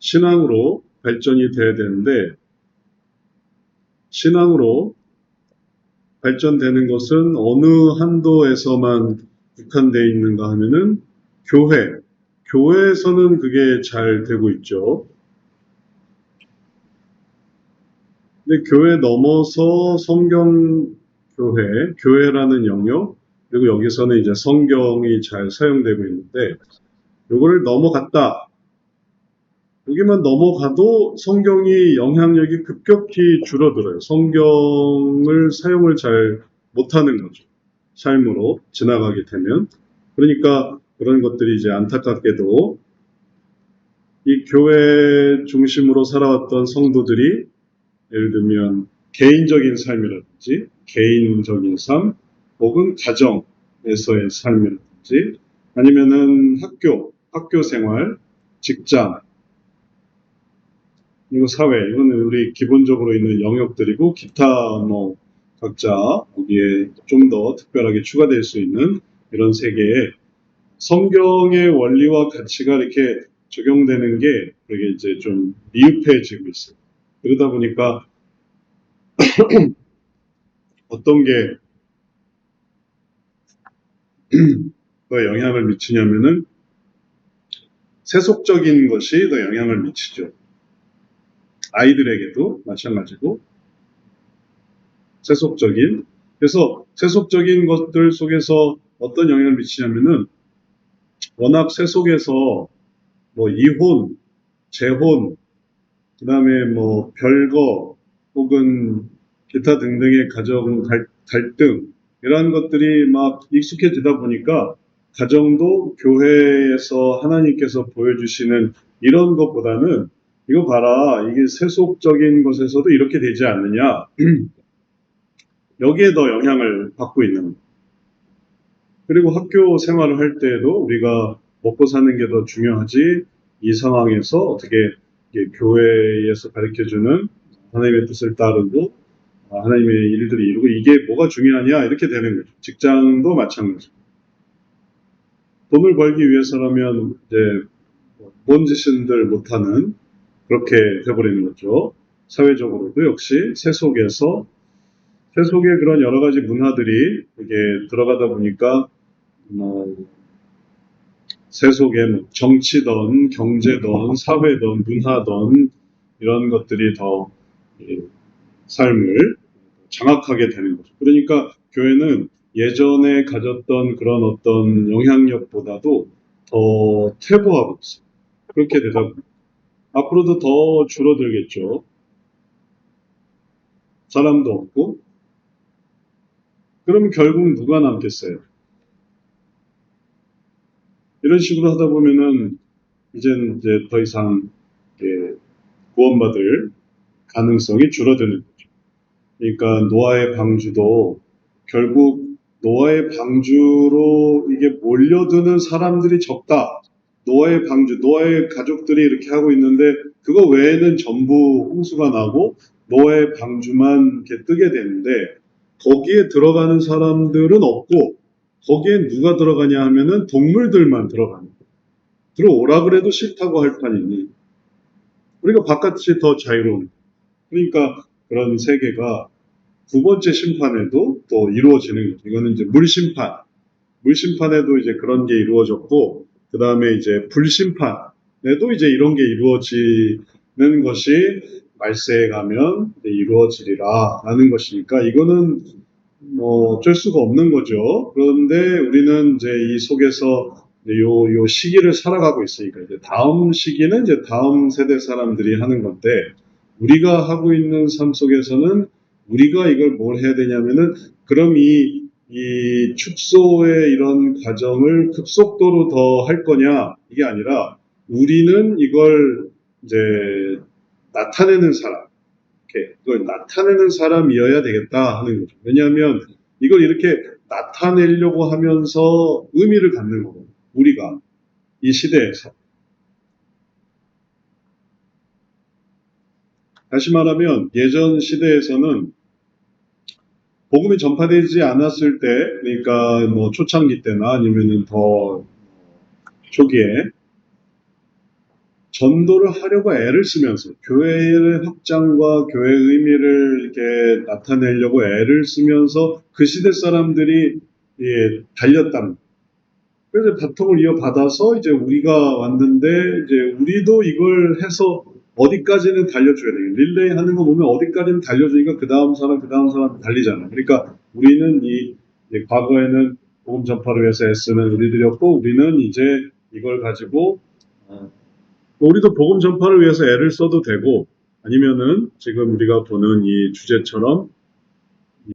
신앙으로 발전이 돼야 되는데 신앙으로 발전되는 것은 어느 한도에서만 국한되어 있는가 하면은 교회, 교회에서는 그게 잘 되고 있죠. 근데 교회 넘어서 성경 교회, 교회라는 영역, 그리고 여기서는 이제 성경이 잘 사용되고 있는데, 요거를 넘어갔다. 여기만 넘어가도 성경이 영향력이 급격히 줄어들어요. 성경을 사용을 잘 못하는 거죠. 삶으로 지나가게 되면. 그러니까 그런 것들이 이제 안타깝게도 이 교회 중심으로 살아왔던 성도들이 예를 들면 개인적인 삶이라든지 개인적인 삶 혹은 가정에서의 삶이라든지 아니면은 학교, 학교 생활, 직장 이거 사회, 이거는 우리 기본적으로 있는 영역들이고 기타 뭐 각자 거기에 좀 더 특별하게 추가될 수 있는 이런 세계에 성경의 원리와 가치가 이렇게 적용되는 게 그게 이제 좀 미흡해지고 있어요. 그러다 보니까 어떤 게 더 영향을 미치냐면은 세속적인 것이 더 영향을 미치죠. 아이들에게도 마찬가지고 세속적인 그래서 세속적인 것들 속에서 어떤 영향을 미치냐면은 워낙 세속에서 뭐 이혼, 재혼, 그 다음에 뭐 별거 혹은 기타 등등의 가정 갈, 갈등 이러한 것들이 막 익숙해지다 보니까 가정도 교회에서 하나님께서 보여주시는 이런 것보다는 이거 봐라. 이게 세속적인 것에서도 이렇게 되지 않느냐. 여기에 더 영향을 받고 있는. 그리고 학교 생활을 할 때에도 우리가 먹고 사는 게 더 중요하지. 이 상황에서 어떻게 교회에서 가르쳐주는 하나님의 뜻을 따르고 아, 하나님의 일들을 이루고 이게 뭐가 중요하냐. 이렇게 되는 거죠. 직장도 마찬가지고. 돈을 벌기 위해서라면 이제 뭔 짓인들 못하는 그렇게 돼버리는 거죠. 사회적으로도 역시 세 속에서 세속의 그런 여러 가지 문화들이 이게 들어가다 보니까 뭐 세속의 뭐 정치든 경제든 사회든 문화든 이런 것들이 더 삶을 장악하게 되는 거죠. 그러니까 교회는 예전에 가졌던 그런 어떤 영향력보다도 더 퇴보하고 있어요. 그렇게 되다 보니 앞으로도 더 줄어들겠죠. 사람도 없고. 그럼 결국 누가 남겠어요? 이런 식으로 하다 보면은 이제는 이제 더 이상 구원받을 가능성이 줄어드는 거죠. 그러니까 노아의 방주도 결국 노아의 방주로 이게 몰려드는 사람들이 적다. 노아의 방주, 노아의 가족들이 이렇게 하고 있는데 그거 외에는 전부 홍수가 나고 노아의 방주만 이렇게 뜨게 되는데 거기에 들어가는 사람들은 없고 거기에 누가 들어가냐 하면은 동물들만 들어가는 거예요. 들어오라 그래도 싫다고 할 판이니 우리가 바깥이 더 자유로운 그러니까 그런 세계가 두 번째 심판에도 또 이루어지는 거죠. 이거는 이제 물심판. 물심판에도 이제 그런 게 이루어졌고, 그 다음에 이제 불심판에도 이제 이런 게 이루어지는 것이 말세에 가면 이루어지리라 라는 것이니까 이거는 뭐 어쩔 수가 없는 거죠. 그런데 우리는 이제 이 속에서 요, 요 시기를 살아가고 있으니까 이제 다음 시기는 이제 다음 세대 사람들이 하는 건데 우리가 하고 있는 삶 속에서는 우리가 이걸 뭘 해야 되냐면은 그럼 이, 이 축소의 이런 과정을 급속도로 더 할 거냐 이게 아니라 우리는 이걸 이제 나타내는 사람, 이렇게 이걸 나타내는 사람이어야 되겠다 하는 거죠. 왜냐하면 이걸 이렇게 나타내려고 하면서 의미를 갖는 거고 우리가 이 시대에서 다시 말하면 예전 시대에서는 복음이 전파되지 않았을 때, 그러니까 뭐 초창기 때나 아니면은 더 초기에 전도를 하려고 애를 쓰면서 교회의 확장과 교회의 의미를 이렇게 나타내려고 애를 쓰면서 그 시대 사람들이 예, 달렸답니다. 그래서 바통을 이어받아서 이제 우리가 왔는데 이제 우리도 이걸 해서 어디까지는 달려줘야 돼요. 릴레이 하는 거 보면 어디까지는 달려주니까 그 다음 사람, 그 다음 사람 달리잖아요. 그러니까 우리는 이 이제 과거에는 복음 전파를 위해서 애쓰는 우리들이었고 우리는 이제 이걸 가지고 어, 우리도 복음 전파를 위해서 애를 써도 되고 아니면은 지금 우리가 보는 이 주제처럼